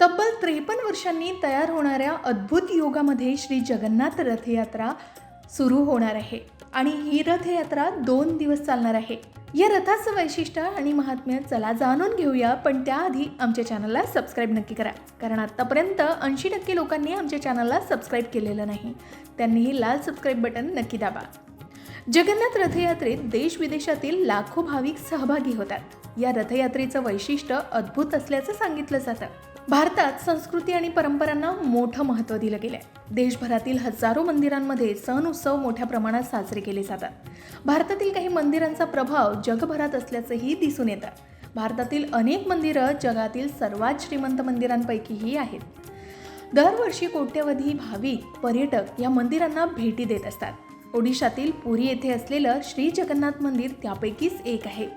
तब्बल त्रेपन्न वर्षांनी तयार होणाऱ्या अद्भुत योगामध्ये श्री जगन्नाथ रथयात्रा सुरू होणार आहे. आणि ही रथयात्रा दोन दिवस चालणार आहे. या रथाचं वैशिष्ट्य आणि महात्म्य चला जाणून घेऊया पण त्याआधी आमच्या चॅनलला सबस्क्राईब नक्की करा. कारण आत्तापर्यंत ऐंशी टक्के लोकांनी आमच्या चॅनलला सबस्क्राईब केलेलं नाही. त्यांनीही लाल सबस्क्राईब बटन नक्की दाबा. जगन्नाथ रथयात्रेत देश विदेशातील लाखो भाविक सहभागी होतात. या रथयात्रेचं वैशिष्ट्य अद्भुत असल्याचं सांगितलं जातं. भारतात संस्कृती आणि परंपरांना मोठं महत्त्व दिलं गेलं आहे देशभरातील हजारो मंदिरांमध्ये सण उत्सव मोठ्या प्रमाणात साजरे केले जातात. भारतातील काही मंदिरांचा प्रभाव जगभरात असल्याचंही दिसून येतं. भारतातील अनेक मंदिरं जगातील सर्वात श्रीमंत मंदिरांपैकीही आहेत. दरवर्षी कोट्यवधी भाविक पर्यटक या मंदिरांना भेटी देत असतात. ओडिशातील पुरी येथे असलेलं श्री जगन्नाथ मंदिर त्यापैकीच एक आहे.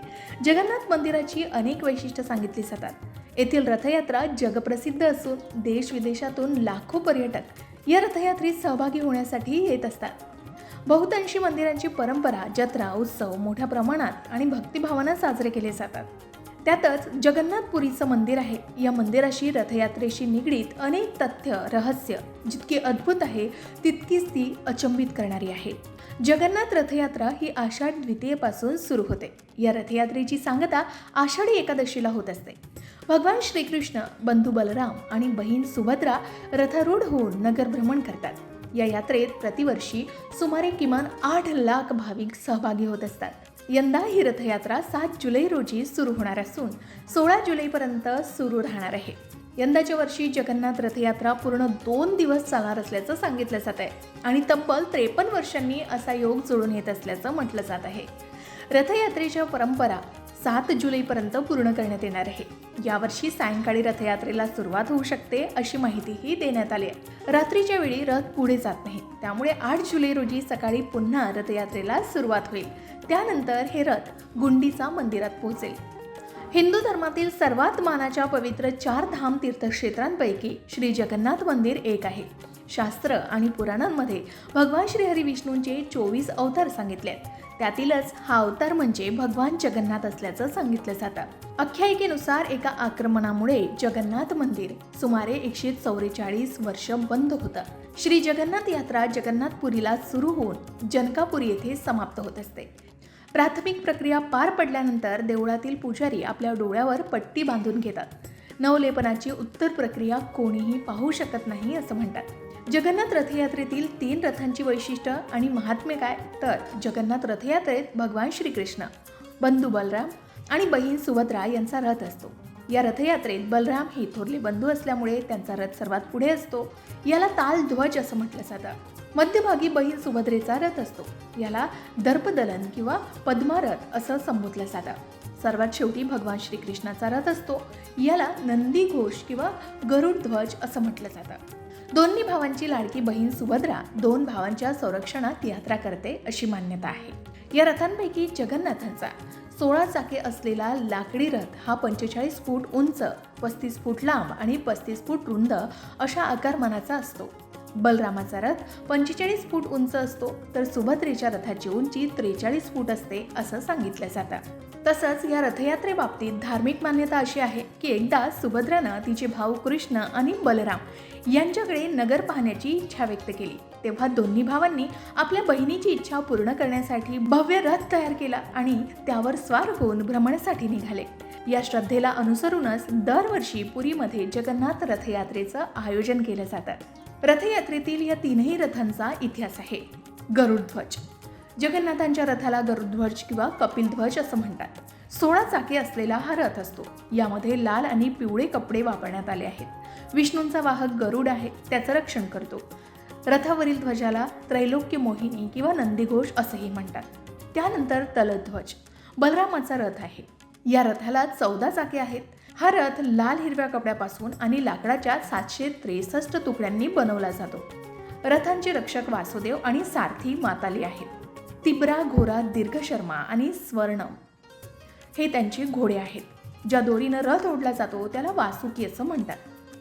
जगन्नाथ मंदिराची अनेक वैशिष्ट्य सांगितली जातात. येथील रथयात्रा जगप्रसिद्ध असून देश विदेशातून लाखो पर्यटक या रथयात्रेत सहभागी होण्यासाठी येत असतात. बहुतांशी मंदिरांची परंपरा जत्रा उत्सव मोठ्या प्रमाणात आणि भक्तिभावानं साजरे केले जातात. त्यातच जगन्नाथपुरीचं मंदिर आहे. या मंदिराशी रथयात्रेशी निगडीत अनेक तथ्य रहस्य जितकी अद्भुत आहे तितकीच ती अचंबित करणारी आहे. जगन्नाथ रथयात्रा ही आषाढ द्वितीयेपासून सुरू होते. या रथयात्रेची सांगता आषाढी एकादशीला होत असते. भगवान श्रीकृष्ण बंधू बलराम आणि बहीण सुभद्रा रथारूढ होऊन नगरभ्रमण करतात. या यात्रेत प्रतिवर्षी सुमारे किमान आठ लाख भाविक सहभागी होत असतात. यंदा ही रथयात्रा सात जुलै रोजी सुरू होणार असून सोळा जुलैपर्यंत सुरू राहणार आहे. यंदाच्या वर्षी जगन्नाथ रथयात्रा पूर्ण दोन दिवस चालणार असल्याचं सांगितलं जात आहे आणि तब्बल त्रेपन्न वर्षांनी असा योग जुळून येत असल्याचं म्हटलं जात आहे. रथयात्रेच्या परंपरा सात जुलैपर्यंत पूर्ण करण्यात येणार आहे. यावर्षी सायंकाळी रथयात्रेला सुरुवात होऊ शकते अशी माहितीही देण्यात आली आहे. रात्रीच्या वेळी रथ पुढे जात नाही. त्यामुळे आठ जुलै रोजी सकाळी पुन्हा रथयात्रेला सुरुवात होईल. त्यानंतर हे रथ गुंडीचा मंदिरात पोहोचेल. हिंदू धर्मातील सर्वात मानाच्या पवित्र चार धाम तीर्थक्षेत्रांपैकी श्री जगन्नाथ मंदिर एक आहे. शास्त्र आणि पुराणांमध्ये भगवान श्रीहरी विष्णूंचे चोवीस अवतार सांगितले आहेत. त्यातीलच हा अवतार म्हणजे भगवान जगन्नाथ असल्याचं सांगितलं जातं. आख्यायिकेनुसार एका आक्रमणामुळे जगन्नाथ मंदिर सुमारे एकशे चौवेचाळीस वर्ष बंद होतं. श्री जगन्नाथ यात्रा जगन्नाथपुरीला सुरू होऊन जनकापुरी येथे समाप्त होत असते. प्राथमिक प्रक्रिया पार पडल्यानंतर देवळातील पुजारी आपल्या डोळ्यावर पट्टी बांधून घेतात. नवलेपनाची उत्तर प्रक्रिया कोणीही पाहू शकत नाही असं म्हणतात. जगन्नाथ रथयात्रेतील तीन रथांची वैशिष्ट्य आणि महात्म्य काय? तर जगन्नाथ रथयात्रेत भगवान श्रीकृष्ण बंधू बलराम आणि बहीण सुभद्रा यांचा रथ असतो. या रथयात्रेत बलराम हे थोरले बंधू असल्यामुळे त्यांचा रथ सर्वात पुढे असतो. याला ताल ध्वज असं म्हटलं जातं. मध्यभागी बहीण सुभद्रेचा रथ असतो. याला दर्पदलन किंवा पद्मारथ असं संबोधलं जातं. सर्वात शेवटी भगवान श्रीकृष्णाचा रथ असतो. याला नंदी घोष किंवा गरुड ध्वज असं म्हटलं जातं. दोन्ही भावांची लाडकी बहीण सुभद्रा दोन भावांच्या संरक्षणात यात्रा करते अशी मान्यता आहे. या रथांपैकी जगन्नाथांचा सोळा चाके असलेला लाकडी रथ हा पंचेचाळीस फूट उंच पस्तीस फूट लांब आणि पस्तीस फूट रुंद अशा आकारमानाचा असतो. बलरामाचा रथ पंचेचाळीस फूट उंच असतो तर सुभद्रेच्या रथाची उंची त्रेचाळीस फूट असते असं सांगितलं जातं. तसंच या रथयात्रेबाबतीत धार्मिक मान्यता अशी आहे की एकदा सुभद्रानं तिचे भाऊ कृष्ण आणि बलराम यांच्याकडे नगर पाहण्याची इच्छा व्यक्त केली. तेव्हा दोन्ही भावांनी आपल्या बहिणीची इच्छा पूर्ण करण्यासाठी भव्य रथ तयार केला आणि त्यावर स्वार होऊन भ्रमणासाठी निघाले. या श्रद्धेला अनुसरूनच दरवर्षी पुरीमध्ये जगन्नाथ रथयात्रेचं आयोजन केलं जातं. रथयात्रेतील या तीनही रथांचा इतिहास आहे. गरुडध्वज जगन्नाथांच्या रथाला गरुडध्वज किंवा कपिलध्वज असं म्हणतात. सोळा चाके असलेला हा रथ असतो. यामध्ये लाल आणि पिवळे कपडे वापरण्यात आले आहेत. विष्णूंचा वाहक गरुड आहे त्याचं रक्षण करतो. रथावरील ध्वजाला त्रैलोक्य मोहिनी किंवा नंदीघोष असंही म्हणतात. त्यानंतर तलध्वज. बलरामाचा रथ आहे. या रथाला चौदा चाके आहेत. हा रथ लाल हिरव्या कपड्यापासून आणि लाकडाच्या सातशे त्रेसष्ट तुकड्यांनी बनवला जातो. रथांचे रक्षक वासुदेव आणि सारथी माताली आहेत. तिब्रा घोरा दीर्घशर्मा आणि स्वर्णम हे त्यांचे घोडे आहेत. ज्या दोरीनं रथ ओढला जातो त्याला वासुकी असं म्हणतात.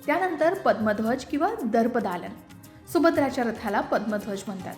त्यानंतर पद्मध्वज किंवा दर्पदालन. सुभद्राच्या रथाला पद्मध्वज म्हणतात.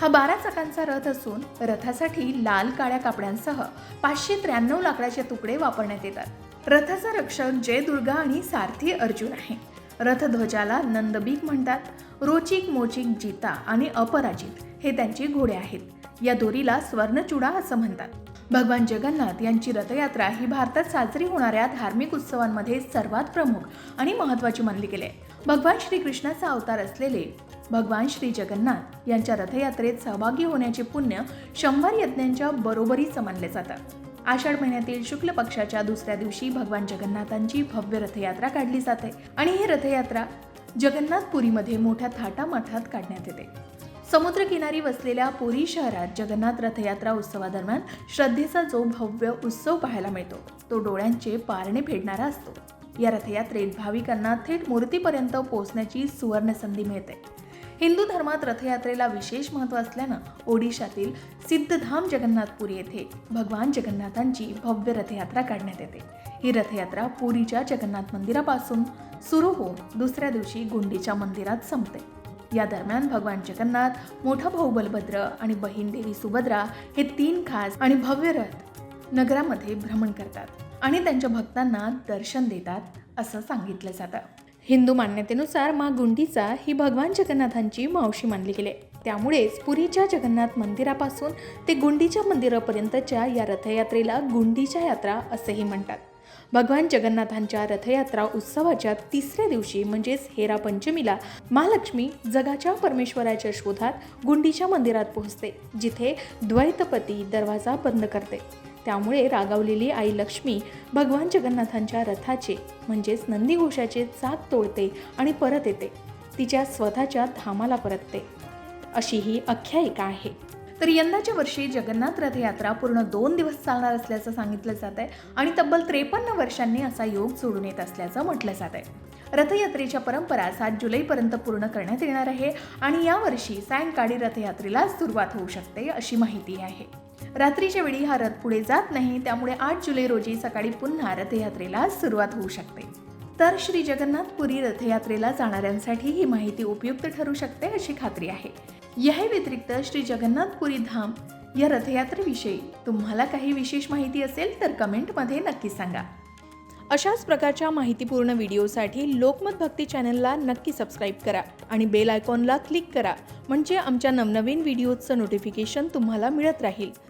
हा बारा चाकांचा रथ असून रथासाठी लाल काळ्या कापड्यांसह पाचशे त्र्याण्णव लाकडाचे तुकडे वापरण्यात येतात. रथाचा रक्षक जय दुर्गा आणि सारथी अर्जुन आहे. रथध्वजाला नंदबीक म्हणतात. रोचिक मोचिक जिता आणि अपराजित हे त्यांचे घोडे आहेत. या दोरीला स्वर्णचुडा असं म्हणतात. भगवान जगन्नाथ यांची रथयात्रा ही भारतात साजरी होणाऱ्या धार्मिक उत्सवांमध्ये सर्वात प्रमुख आणि महत्त्वाची मानली गेली आहे. भगवान श्रीकृष्णाचा अवतार असलेले भगवान श्री जगन्नाथ यांच्या रथयात्रेत सहभागी होण्याचे पुण्य शंभर यज्ञांच्या बरोबरीचं मानले जातं. आषाढ महिन्यातील शुक्ल पक्षाच्या दुसऱ्या दिवशी भगवान जगन्नाथांची भव्य रथयात्रा काढली जाते आणि ही रथयात्रा जगन्नाथपुरीमध्ये मोठ्या थाटामाठात काढण्यात येते. समुद्रकिनारी वसलेल्या पुरी शहरात जगन्नाथ रथयात्रा उत्सवादरम्यान श्रद्धेचा जो भव्य उत्सव पाहायला मिळतो तो डोळ्यांचे पारणे फेडणारा असतो. या रथयात्रेत भाविकांना थेट मूर्तीपर्यंत पोहोचण्याची सुवर्ण संधी मिळते. हिंदू धर्मात रथयात्रेला विशेष महत्त्व असल्यानं ओडिशातील सिद्धधाम जगन्नाथपुरी येथे भगवान जगन्नाथांची भव्य रथयात्रा काढण्यात येते. ही रथयात्रा पुरीच्या जगन्नाथ मंदिरापासून सुरू होऊन दुसऱ्या दिवशी गुंडीच्या मंदिरात संपते. या दरम्यान भगवान जगन्नाथ मोठा भाऊ बलभद्र आणि बहीण देवी सुभद्रा हे तीन खास आणि भव्य रथ नगरामध्ये भ्रमण करतात आणि त्यांच्या भक्तांना दर्शन देतात असं सांगितलं जातं. हिंदू मान्यतेनुसार मा गुंडीचा ही भगवान जगन्नाथांची मावशी मानली गेली. त्यामुळेच पुरीच्या जगन्नाथ मंदिरापासून ते गुंडीच्या मंदिरापर्यंतच्या या रथयात्रेला गुंडीच्या यात्रा असेही म्हणतात. भगवान जगन्नाथांच्या रथयात्रा उत्सवाच्या तिसऱ्या दिवशी म्हणजेच हेरा पंचमीला महालक्ष्मी जगाच्या परमेश्वराच्या शोधात गुंडीच्या मंदिरात पोहोचते जिथे द्वैतपती दरवाजा बंद करते. त्यामुळे रागावलेली आई लक्ष्मी भगवान जगन्नाथांच्या रथाचे म्हणजेच नंदीघोषाचे चाक तोडते आणि परत येते. तिच्या स्वतःच्या धामाला परतते. अशी ही आख्यायिका आहे. तर यंदाच्या वर्षी जगन्नाथ रथयात्रा पूर्ण दोन दिवस चालणार असल्याचं सांगितलं जात आहे आणि तब्बल त्रेपन्न वर्षांनी असा योग जोडून येत असल्याचं म्हटलं जात आहे. रथयात्रेच्या परंपरा सात जुलैपर्यंत पूर्ण करण्यात येणार आहे आणि यावर्षी सायंकाळी रथयात्रेला सुरुवात होऊ शकते अशी माहिती आहे. रात्रीच्या वेळी हा रथ पुढे जात नाही त्यामुळे आठ जुलै रोजी सकाळी पुन्हा रथयात्रेला सुरुवात होऊ शकते. तर श्री जगन्नाथपुरी रथयात्रेला जाणाऱ्यांसाठी ही माहिती उपयुक्त ठरू शकते अशी खात्री आहे. याही व्यतिरिक्त श्री जगन्नाथपुरी धाम या रथयात्रेविषयी तुम्हाला काही विशेष माहिती असेल तर कमेंटमध्ये नक्की सांगा. अशाच प्रकारच्या माहितीपूर्ण व्हिडिओसाठी लोकमत भक्ती चॅनलला नक्की सबस्क्राईब करा आणि बेल आयकॉनला क्लिक करा म्हणजे आमच्या नवनवीन व्हिडिओचं नोटिफिकेशन तुम्हाला मिळत राहील.